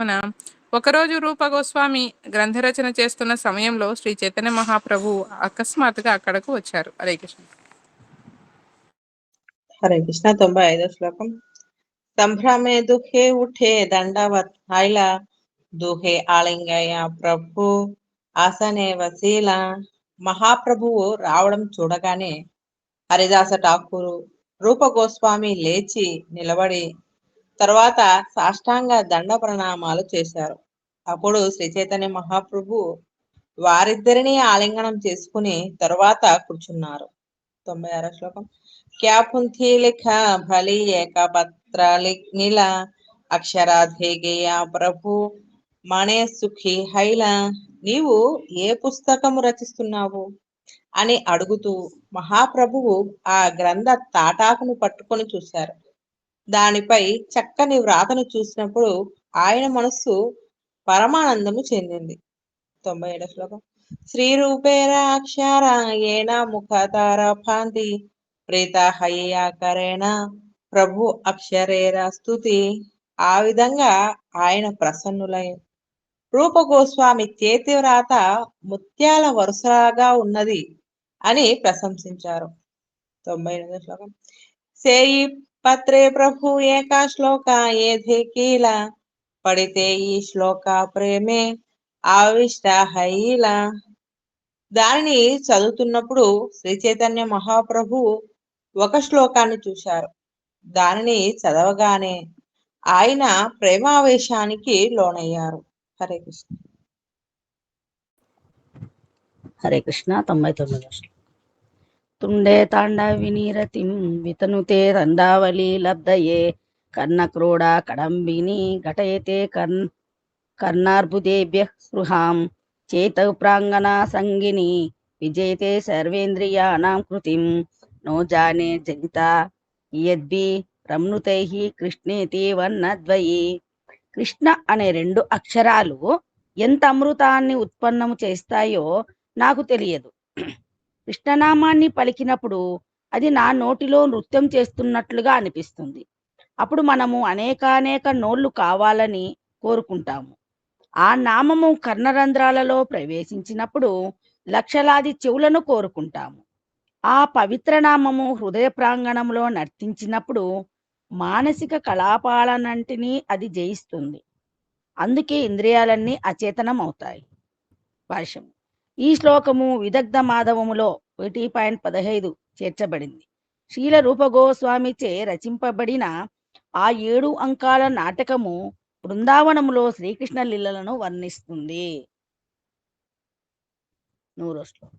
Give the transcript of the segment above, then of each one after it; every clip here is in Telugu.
మన ఒకరోజు రూప గోస్వామి గ్రంథరచన చేస్తున్న సమయంలో శ్రీ చైతన్య మహాప్రభు అకస్మాత్తుగా అక్కడకు వచ్చారు. హరే కృష్ణ. హరే కృష్ణ. తొంభై ఐదో శ్లోకం. సంభ్రమే దుఃఖే ఉఠే దండవత్ హైల దుహే ఆలింగయ ప్రభు ఆసనే వసీల మహాప్రభువు రావడం చూడగానే హరిదాస ఠాకూరు రూప గోస్వామి లేచి నిలబడి తర్వాత సాష్టాంగ దండ ప్రణామాలు చేశారు. అప్పుడు శ్రీ చైతన్య మహాప్రభు వారిద్దరిని ఆలింగనం చేసుకుని తరువాత కూర్చున్నారు. తొంభై ఆరో శ్లోకం. క్యా పుంథి లిఖ భలి ఏక పత్ర లిగ్నిల అక్షరాధే ప్రభు మణే సుఖి హైల నీవు ఏ పుస్తకము రచిస్తున్నావు? అని అడుగుతూ మహాప్రభువు ఆ గ్రంథ తాటాకును పట్టుకొని చూశారు. దానిపై చక్కని వ్రాతను చూసినప్పుడు ఆయన మనస్సు పరమానందము చెందింది. తొంభై ఏడో శ్లోకం. శ్రీ రూపేర అక్షర ముఖతార భాంతి ప్రీతహయ్యాకరేణ ప్రభు అక్షరేర స్థుతి ఆ విధంగా ఆయన ప్రసన్నులై రూప గోస్వామి చేతి వ్రాత ముత్యాల వరుసగా ఉన్నది అని ప్రశంసించారు. తొంభై ఎనిమిదో శ్లోకం. సేయి పత్రే ప్రభు ఏకా శ్లోక ఏధే కీల పడితే ఈ శ్లోక ప్రేమే ఆవిష్ట హైల. దానిని చదువుతున్నప్పుడు శ్రీ చైతన్య మహాప్రభు ఒక శ్లోకాన్ని చూశారు. దానిని చదవగానే ఆయన ప్రేమావేశానికి లోనయ్యారు. హరే కృష్ణ. హరే కృష్ణ తొంభై తొమ్మిది తుండే తాండవినీరతిం వితనుతే దండావళి లబ్ధయే. కర్ణక్రోడ కడంబిని ఘటయతే కర్ణ కర్ణార్బుదేభ్య స్పృహాం. చేత ప్రాంగణ సంగిని విజయతే సర్వేంద్రియాణం కృతిం. నో జానే జనిత యద్భి రమ్నుతై కృష్ణేతి వన్నద్వయి. కృష్ణ అనే రెండు అక్షరాలు ఎంత అమృతాన్ని ఉత్పన్నము చేస్తాయో నాకు తెలియదు. కృష్ణనామాన్ని పలికినప్పుడు అది నా నోటిలో నృత్యం చేస్తున్నట్లుగా అనిపిస్తుంది. అప్పుడు మనము అనేకానేక నోళ్ళు కావాలని కోరుకుంటాము. ఆ నామము కర్ణరంధ్రాలలో ప్రవేశించినప్పుడు లక్షలాది చెవులను కోరుకుంటాము. ఆ పవిత్ర నామము హృదయ ప్రాంగణంలో నర్తించినప్పుడు మానసిక కళాపాలనంటిని అది జయిస్తుంది. అందుకే ఇంద్రియాలన్నీ అచేతనం అవుతాయి భాష్యం ఈ శ్లోకము విదగ్ధ మాధవములో ఒకటి పాయింట్ పదహైదు చేర్చబడింది. శీల రూపగోస్వామిచే రచింపబడిన ఆ ఏడు అంకాల నాటకము బృందావనములో శ్రీకృష్ణ లీలలను వర్ణిస్తుంది. నూరో శ్లోకం.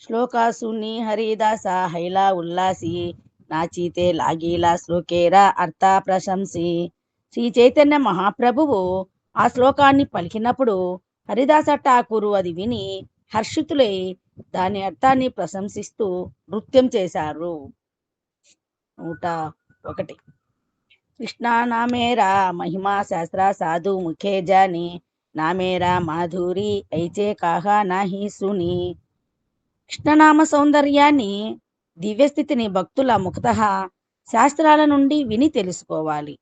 శ్లోకాసుని హరిదాస హైలా ఉల్లాసి నాచీతే లాగీలా శ్లోకేరా అర్థ ప్రశంసి. శ్రీ చైతన్య మహాప్రభువు ఆ శ్లోకాన్ని పలికినప్పుడు హరిదాస ఠాకూరు అది విని హర్షితులై దాని అర్థాన్ని ప్రశంసిస్తూ నృత్యం చేశారు. నూట ఒకటి. కృష్ణానామేరా మహిమా శాస్త్ర సాధు ముఖే జాని. నామేరా మాధురి ఐచే కాహా నాహి సుని. కృష్ణనామ సౌందర్యాన్ని దివ్యస్థితిని భక్తుల ముఖత శాస్త్రాల నుండి విని తెలుసుకోవాలి.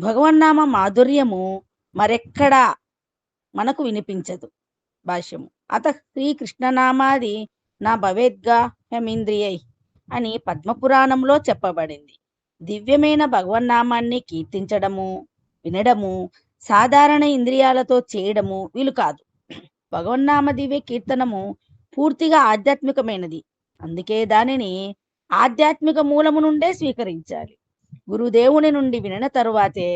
భగవన్నామ మాధుర్యము మరెక్కడా మనకు వినిపించదు భాష్యము. అత శ్రీకృష్ణనామాది నా భవేద్గా హమీంద్రియై అని పద్మపురాణంలో చెప్పబడింది. దివ్యమైన భగవన్నామాన్ని కీర్తించడము వినడము సాధారణ ఇంద్రియాలతో చేయడము వీలు కాదు. భగవన్నామ దివ్య కీర్తనము పూర్తిగా ఆధ్యాత్మికమైనది. అందుకే దానిని ఆధ్యాత్మిక మూలము నుండే స్వీకరించాలి. గురుదేవుని నుండి వినిన తరువాతే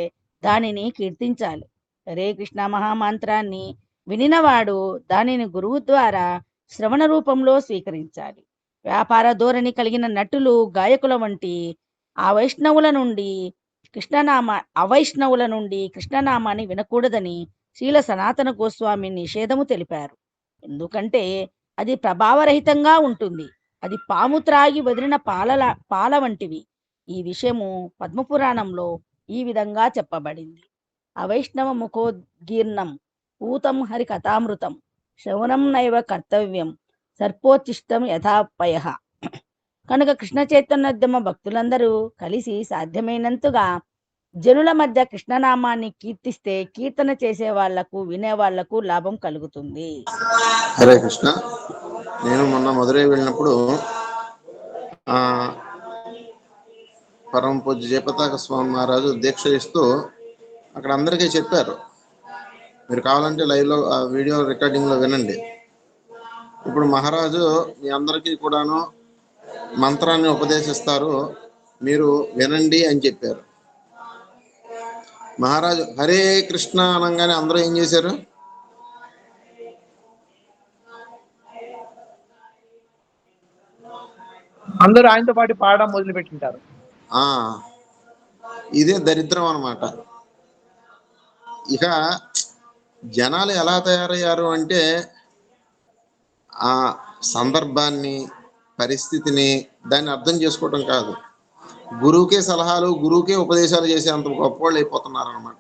దానిని కీర్తించాలి. హరే కృష్ణ మహామంత్రాన్ని వినినవాడు దానిని గురువు ద్వారా శ్రవణ రూపంలో స్వీకరించాలి. వ్యాపార ధోరణి కలిగిన నటులు గాయకుల వంటి ఆ వైష్ణవుల నుండి కృష్ణనామ అవైష్ణవుల నుండి కృష్ణనామాన్ని వినకూడదని శీల సనాతన గోస్వామి నిషేధము తెలిపారు. ఎందుకంటే అది ప్రభావరహితంగా ఉంటుంది. అది పాము త్రాగి వదిలిన పాలల పాల వంటివి. ఈ విషయము పద్మపురాణంలో ఈ విధంగా చెప్పబడింది. అవైష్ణవ ముఖోద్గీర్ణం ఊతం హరి కథామృతం శ్రవణం నైవ కర్తవ్యం సర్పోచ్చిష్టం యథాపయ కనుక కృష్ణ చైతన్యోద్యమ భక్తులందరూ కలిసి సాధ్యమైనంతగా జనుల మధ్య కృష్ణనామాన్ని కీర్తిస్తే కీర్తన చేసే వాళ్ళకు వినే వాళ్ళకు లాభం కలుగుతుంది. హరే కృష్ణ. నేను మొన్న మధురై వెళ్ళినప్పుడు ఆ పరమ పూజ్య జయపతాక స్వామి మహారాజు దీక్ష ఇస్తూ అక్కడ అందరికీ చెప్పారు. మీరు కావాలంటే లైవ్లో వీడియో రికార్డింగ్లో వినండి. ఇప్పుడు మహారాజు మీ అందరికీ కూడాను మంత్రాన్ని ఉపదేశిస్తారు. మీరు వినండి అని చెప్పారు. మహారాజు హరే కృష్ణ అనగానే అందరూ ఏం చేశారు? అందరూ ఆయనతో పాటు పాడడం మొదలు పెట్టింటారు ఆ ఇదే దరిద్రం అన్నమాట. ఇక జనాలు ఎలా తయారయ్యారు అంటే ఆ సందర్భాన్ని పరిస్థితిని దాన్ని అర్థం చేసుకోవటం కాదు. గురువుకే సలహాలు గురువుకే ఉపదేశాలు చేసేంత గొప్పవాళ్ళు అయిపోతున్నారు అనమాట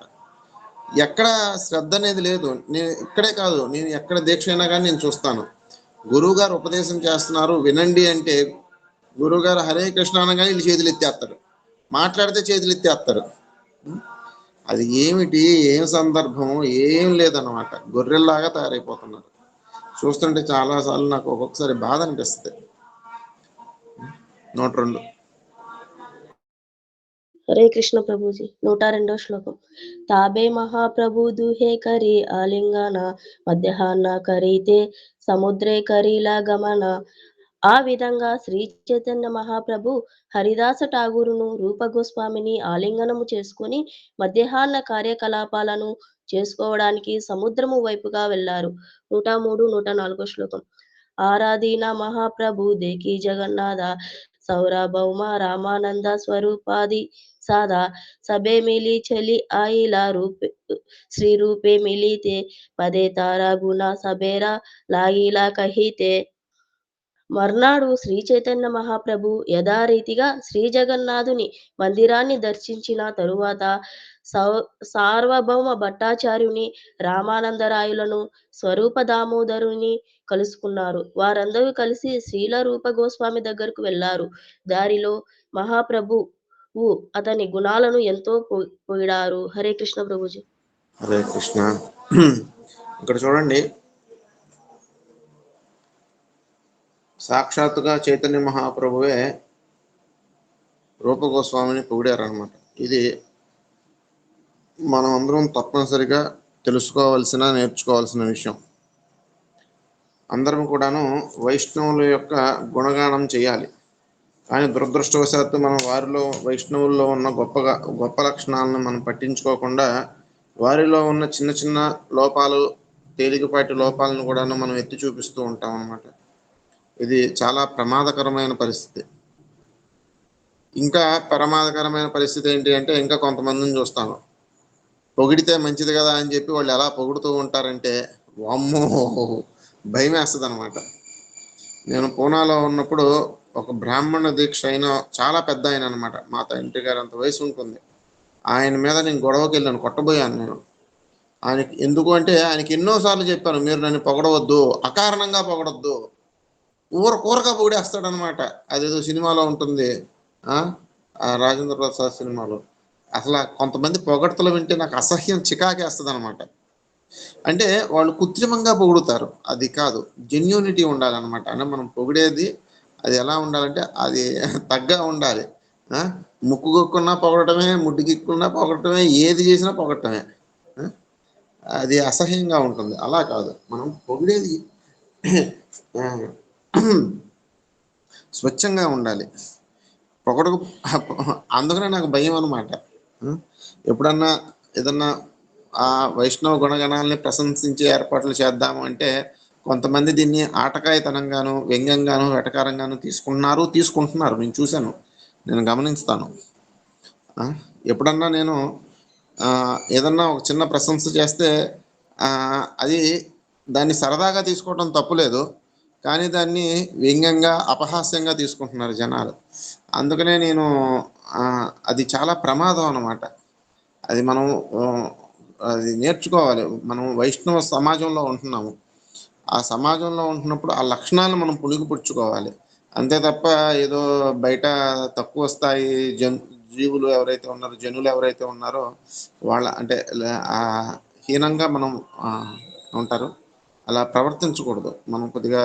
ఎక్కడ శ్రద్ధ అనేది లేదు. నేను ఇక్కడే కాదు నేను ఎక్కడ దీక్ష అయినా కానీ నేను చూస్తాను. గురువు గారు ఉపదేశం చేస్తున్నారు వినండి అంటే గురువు గారు హరే కృష్ణ అనగానే వీళ్ళు చేతులు ఎత్తేస్తారు మాట్లాడితే చేతులు ఎత్తేస్తారు అది ఏమిటి? ఏం సందర్భం ఏం లేదన్నమాట. గొర్రెల్లాగా తయారైపోతున్నారు. చూస్తుంటే చాలాసార్లు నాకు ఒక్కొక్కసారి బాధ అనిపిస్తుంది. నూట రెండు. హరే కృష్ణ ప్రభుజీ నూట రెండో శ్లోకం. తాబే మహాప్రభు దుహే కరి ఆలింగన మధ్యాహ్న కరీతే సముద్రే కరిలా గమన ఆ విధంగా శ్రీ చైతన్య మహాప్రభు హరిదాస ఠాగూరును రూప గోస్వామిని ఆలింగనము చేసుకుని మధ్యాహ్న కార్యకలాపాలను చేసుకోవడానికి సముద్రము వైపుగా వెళ్ళారు నూట మూడు నూట నాలుగో శ్లోకం. ఆరాధీన మహాప్రభు దేకి జగన్నాథ సౌరభౌమ రామానంద స్వరూపాది సాదా సబే మిలి చలి ఆయిలా రూపే శ్రీ రూపే మిలితే పదే తారా గుణ సబేరా లాగిలా కహితే మర్నాడు శ్రీ చైతన్య మహాప్రభు యథారీతిగా శ్రీ జగన్నాథుని మందిరాన్ని దర్శించిన తరువాత సౌ సార్వభౌమ భట్టాచార్యుని రామానందరాయులను స్వరూప దామోదరుని కలుసుకున్నారు. వారందరూ కలిసి శ్రీల రూప గోస్వామి దగ్గరకు వెళ్ళారు దారిలో మహాప్రభు అతని గుణాలను ఎంతో పోయిడారు. పొగిడారు హరే కృష్ణ ప్రభుజీ. హరే కృష్ణ. ఇక్కడ చూడండి. సాక్షాత్తుగా చైతన్య మహాప్రభువే రూపగోస్వామిని పొగిడారనమాట ఇది మనం అందరం తప్పనిసరిగా తెలుసుకోవాల్సిన నేర్చుకోవాల్సిన విషయం. అందరం కూడాను వైష్ణవుల యొక్క గుణగానం చేయాలి. కానీ దురదృష్టవశాత్తు మనం వారిలో వైష్ణవుల్లో ఉన్న గొప్పగా గొప్ప లక్షణాలను మనం పట్టించుకోకుండా వారిలో ఉన్న చిన్న చిన్న లోపాలు తేలికపాటి లోపాలను కూడాను మనం ఎత్తి చూపిస్తూ ఉంటాం అన్నమాట ఇది చాలా ప్రమాదకరమైన పరిస్థితి. ఇంకా ప్రమాదకరమైన పరిస్థితి ఏంటి అంటే ఇంకా కొంతమందిని చూస్తాను. పొగిడితే మంచిది కదా అని చెప్పి వాళ్ళు ఎలా పొగుడుతూ ఉంటారంటే వామ్మో భయం వేస్తుంది అనమాట నేను పూనాలో ఉన్నప్పుడు ఒక బ్రాహ్మణ దీక్ష అయిన చాలా పెద్ద ఆయన అనమాట మా తండ్రి గారు అంత వయసు ఉంటుంది. ఆయన మీద నేను గొడవకి వెళ్ళాను కొట్టబోయాను నేను. ఆయనకి ఎందుకు అంటే ఆయనకి ఎన్నోసార్లు చెప్పాను మీరు నన్ను పొగడవద్దు అకారణంగా పొగడొద్దు. ఊర కూరగా పొగిడేస్తాడనమాట. అదేదో సినిమాలో ఉంటుంది. ఆ? రాజేంద్ర ప్రసాద్ సినిమాలో. అసలు కొంతమంది పొగడ్తలు వింటే నాకు అసహ్యం చికాకేస్తుంది అనమాట అంటే వాళ్ళు కృత్రిమంగా పొగుడుతారు. అది కాదు. జెన్యూనిటీ ఉండాలన్నమాట అంటే మనం పొగిడేది అది ఎలా ఉండాలంటే అది తగ్గ ఉండాలి. ముక్కు గొక్కున్నా పొగడటమే ముడ్డు గిక్కున్నా పొగడటమే ఏది చేసినా పొగడటమే. అది అసహ్యంగా ఉంటుంది. అలా కాదు. మనం పొగిడేది స్వచ్ఛంగా ఉండాలి. పొగడకు అందుకనే నాకు భయం అనమాట ఎప్పుడన్నా ఏదన్నా ఆ వైష్ణవ గుణగణాలని ప్రశంసించే ఏర్పాట్లు చేద్దాము అంటే కొంతమంది దీన్ని ఆటకాయతనంగాను వ్యంగ్యంగాను వెటకారంగాను తీసుకుంటున్నారు తీసుకుంటున్నారు. నేను చూశాను. నేను గమనిస్తాను. ఎప్పుడన్నా నేను ఏదన్నా ఒక చిన్న ప్రశంస చేస్తే అది దాన్ని సరదాగా తీసుకోవడం తప్పులేదు. కానీ దాన్ని వ్యంగ్యంగా అపహాస్యంగా తీసుకుంటున్నారు జనాలు. అందుకనే నేను అది చాలా ప్రమాదం అనమాట అది మనం అది నేర్చుకోవాలి. మనం వైష్ణవ సమాజంలో ఉంటున్నాము. ఆ సమాజంలో ఉంటున్నప్పుడు ఆ లక్షణాలను మనం పుణికిపుచ్చుకోవాలి అంతే తప్ప ఏదో బయట తక్కువ స్థాయి జన్ జీవులు ఎవరైతే ఉన్నారో జనులు ఎవరైతే ఉన్నారో వాళ్ళ అంటే హీనంగా మనం ఉంటారు. అలా ప్రవర్తించకూడదు. మనం కొద్దిగా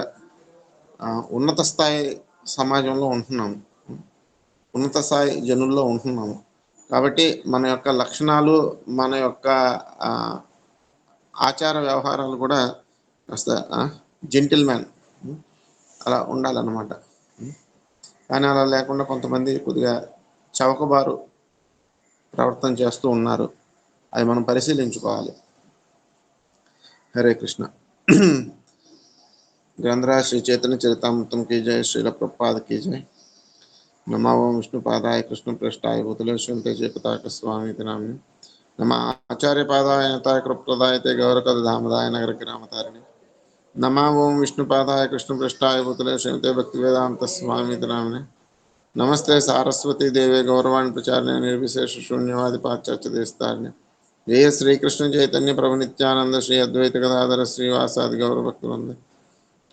ఉన్నత స్థాయి సమాజంలో ఉంటున్నాము. ఉన్నత స్థాయి జనుల్లో ఉంటున్నాము. కాబట్టి మన యొక్క లక్షణాలు మన యొక్క ఆచార వ్యవహారాలు కూడా కాస్త జెంటిల్ మ్యాన్ అలా ఉండాలన్నమాట. కానీ అలా లేకుండా కొంతమంది కొద్దిగా చవకబారు ప్రవర్తన చేస్తూ ఉన్నారు. అది మనం పరిశీలించుకోవాలి. హరే కృష్ణ. ग्रंथराज श्री चैतन्य चरितमृतम की जय श्रील प्रपाद की जय नमाव विष्णु पादाय कृष्ण पृष्ठाय भूतले शुंते जय पिता स्वामी नाम नम आचार्य पादाय नाय कृप्रदाय ते गौरकदामदाय नगर ग्रामतारिणे नमा ओम विष्णु पादाय कृष्ण पृष्ठाय भूतले शुंते भक्ति वेदांत स्वामी नाम नमस्ते सारस्वती देवे गौरवाणी प्रचारण, निर्विशेष शून्यवादि पाश्चात्य देशतारिणे जय श्री कृष्ण चैतन्य प्रभु नित्यानंद, श्री अद्वैत गदाधर श्रीवासाद गौरभक्तवंदे।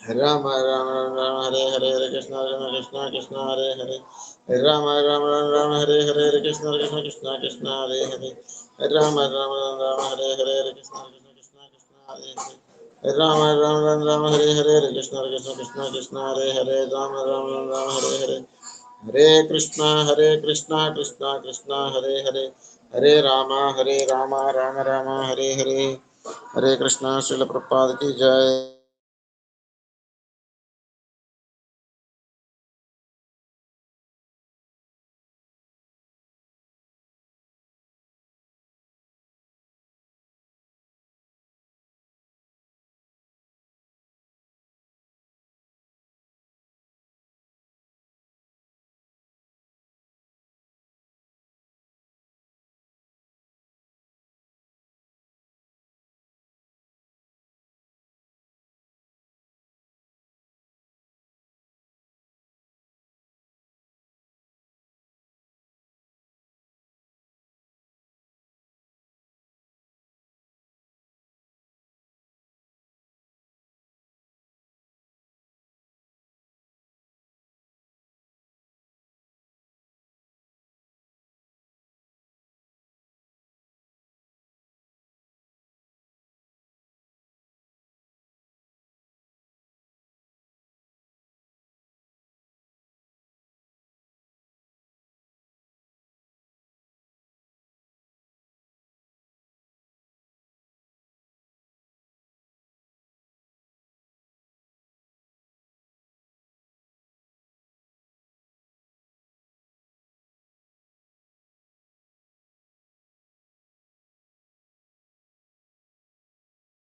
राम राम राम राम हरे हरे हरे कृष्ण कृष्ण कृष्ण कृष्ण हरे हरे राम राम राम राम हरे हरे हरे कृष्ण कृष्ण कृष्ण कृष्ण हरे हरे राम राम राम राम हरे हरे हरे कृष्ण कृष्ण कृष्ण कृष्ण हरे हरे राम राम राम राम हरे हरे हरे कृष्ण कृष्ण कृष्ण कृष्ण हरे हरे राम राम राम राम हरे हरे हरे कृष्ण हरे कृष्ण कृष्ण कृष्ण हरे हरे हरे राम हरे राम राम राम हरे हरे हरे कृष्ण श्रील प्रपाद की जय